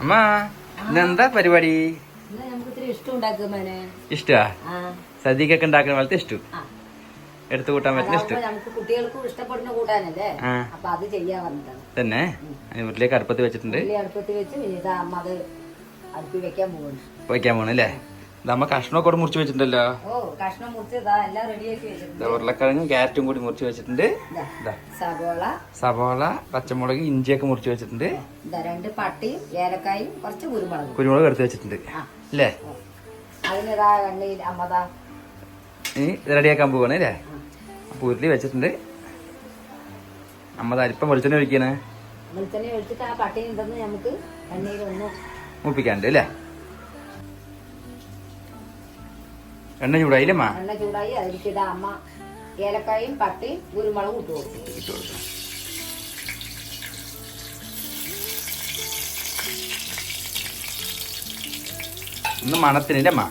അമ്മ ഇന്നെന്താ പരിപാടി? ഇഷ്ടം സദ്യക്കൊക്കെ ഉണ്ടാക്കുന്ന പോലത്തെ ഇഷ്ടം. എടുത്തു കൂട്ടാൻ പറ്റുന്ന ഇഷ്ടം. തന്നെ? വീട്ടിലേക്ക് അടുപ്പത്ത് വെച്ചിട്ടുണ്ട്. ഉള്ളി അടുപ്പത്ത് വെച്ച് ഇതാ അമ്മ അത് അടുപ്പി വെക്കാൻ പോണ അല്ലേ? ഇതമ്മ കഷ്ണമൊക്കെ കൂടെ മുറിച്ച് വെച്ചിട്ടുണ്ടല്ലോ. ഉരുളക്കിഴങ്ങും ക്യാരറ്റും കൂടി മുറിച്ച് വെച്ചിട്ടുണ്ട്. സബോള സവോള. പച്ചമുളക് ഇഞ്ചിയൊക്കെ മുറിച്ച് വെച്ചിട്ടുണ്ട്. രണ്ട് പട്ടിയും ഏലക്കായും കുറച്ച് കുരുമുളക്. കുരുമുളക് എടുത്ത് വെച്ചിട്ടുണ്ട്. അല്ലേ. അതിനിതാ എണ്ണയിൽ അമ്മതാ. ഇനി റെഡിയാക്കാൻ പോവാണ് അല്ലേ അപ്പൊ ഉരുളി വെച്ചിട്ടുണ്ട്. അമ്മ അല്പം വെളിച്ചെണ്ണ ഒഴിക്കണേ. വെളിച്ചെണ്ണ ഒഴിച്ചിട്ട് ആ പട്ടി ഉണ്ടെന്ന് നമുക്ക് എണ്ണയിൽ ഒന്ന് മുപ്പിക്കാണ്ട് അല്ലേ എണ്ണ ചൂടായില്ലേ അമ്മ? എണ്ണ ചൂടായി അതിലേക്കിട അമ്മ ഏലക്കായും പട്ടിയും കുരുമുളകും ഇട്ട് കൊടുക്കും. ഇട്ട് കൊടുക്കാം. ഒന്ന് മണത്തിനില്ലേ അമ്മ?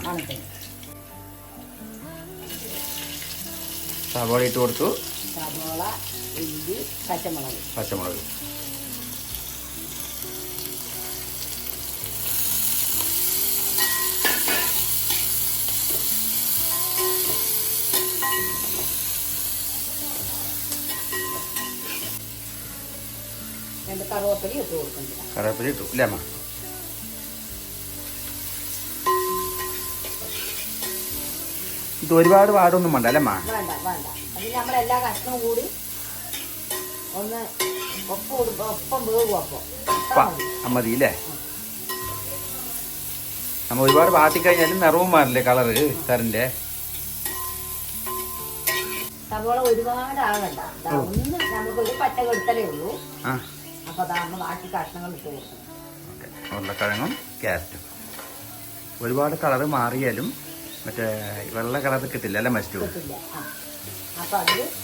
സവാള ഇട്ട് കൊടുത്തു. സവാള ഇഞ്ചി പച്ചമുളക്. പച്ചമുളക്. രണ്ട് ഇട്ട് കൊടുക്കുന്നുണ്ട്. കറിവേപ്പില ഇട്ടു ഇല്ലേ അമ്മ? ഇത് ഒരുപാട് പാടൊന്നും വേണ്ട അല്ലേ അമ്മ? വേണ്ട വേണ്ട. അത് നമ്മളെല്ലാ കഷ്ണവും കൂടി ഒന്ന് ഒപ്പം കൊടുക്കും ഒപ്പം അപ്പം. മതി നമ്മ ഒരുപാട് വാട്ടിക്കഴിഞ്ഞാലും നിറവും മാറില്ലേ കളറ് കറിന്റെ സവോള ഒരുപാട് ആകണ്ട ദാ ഒന്ന് നമുക്ക് ഒരു പച്ച കൊടുത്തലേ ഉള്ളൂ. ആ. അപ്പൊ അതാകുമ്പോ ബാക്കി കഷ്ണങ്ങൾ ഇട്ട് കൊടുക്കും ഓക്കെ. ഉരുളക്കിഴങ്ങും ക്യാരറ്റും. ഒരുപാട് കളർ മാറിയാലും മറ്റേ വെള്ള കളർ കിട്ടില്ല അല്ലെ മസ്റ്റു കിട്ടില്ല. ആ.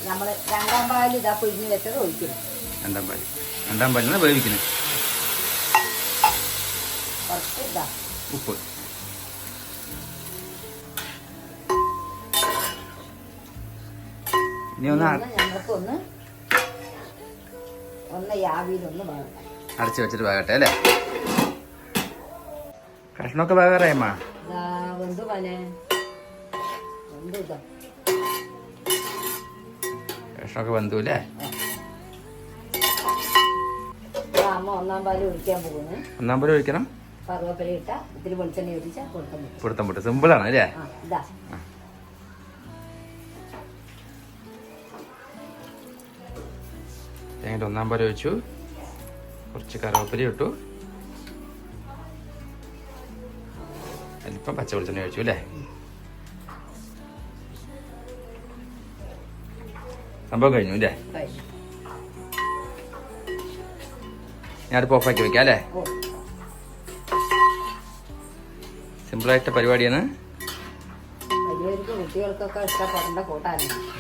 നമ്മൾ രണ്ടാം പാലിൽ ഇതാ പിഴിഞ്ഞ് വെച്ചത് ഒഴിക്കണം രണ്ടാം പാൽ രണ്ടാം പാലിൽ വേവിക്കുന്നത്. കുറച്ച് ഇതാ. ഉപ്പ്. ഇനി ഒന്ന് ഞങ്ങൾക്കൊന്ന് ഒന്ന് യാവിയിലൊന്ന് വേണം അടച്ചു വെച്ചിട്ട് വേകട്ടെ അല്ലേ? കഷ്ണമൊക്കെ വേകാറായമ്മ കഷ്ണൊക്കെ വെന്തു പനെ വെന്തു ഇതാ? കഷ്ണമൊക്കെ വെന്തു അല്ലേ? ഇതാ അമ്മ ഒന്നാം പാൽ ഒഴിക്കാൻ പോകുന്നു. ഒന്നാം പോലെ ഒഴിക്കണം. കറുവപ്പല ഇട്ട ഇത്തിരി വെളിച്ചെണ്ണ ഒഴിച്ച കൊടുക്കാൻ പറ്റും. പിടുത്തം പൊട്ട്. സിമ്പിളാണ് അല്ലേ? ഇതാ തേങ്ങയുടെ ഒന്നാം പോലെ വെച്ചു. കുറച്ച് കറിവേപ്പില ഇട്ടു. അല്പം പച്ച വെളിച്ചെണ്ണ അല്ലേ? സംഭവം കഴിഞ്ഞു അല്ലേ? അടുപ്പ് ഓഫാക്കി വെക്കാം അല്ലേ? സിമ്പിളായിട്ട് പരിപാടിയാണ്.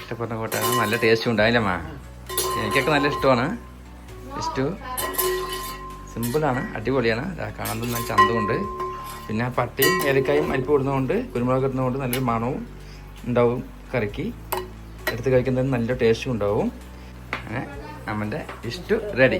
ഇഷ്ടപ്പെട്ട കോട്ടാണ്. നല്ല ടേസ്റ്റ് ഉണ്ടായില്ലമ്മ. എനിക്കൊക്കെ നല്ല ഇഷ്ടമാണ്. ഇഷ്ടു സിമ്പിളാണ് അടിപൊളിയാണ്. കാണാൻ നല്ല ചന്തമുണ്ട്. പിന്നെ പട്ടിയും ഏലക്കായും അരിപ്പ് ഇടുന്നതുകൊണ്ട് കുരുമുളക് ഇടുന്നതുകൊണ്ട് നല്ലൊരു മണവും ഉണ്ടാവും കറിക്ക്. എടുത്ത് കഴിക്കുന്നതിന് നല്ല ടേസ്റ്റും ഉണ്ടാവും. അങ്ങനെ നമ്മന്റെ ഇഷ്ടു റെഡി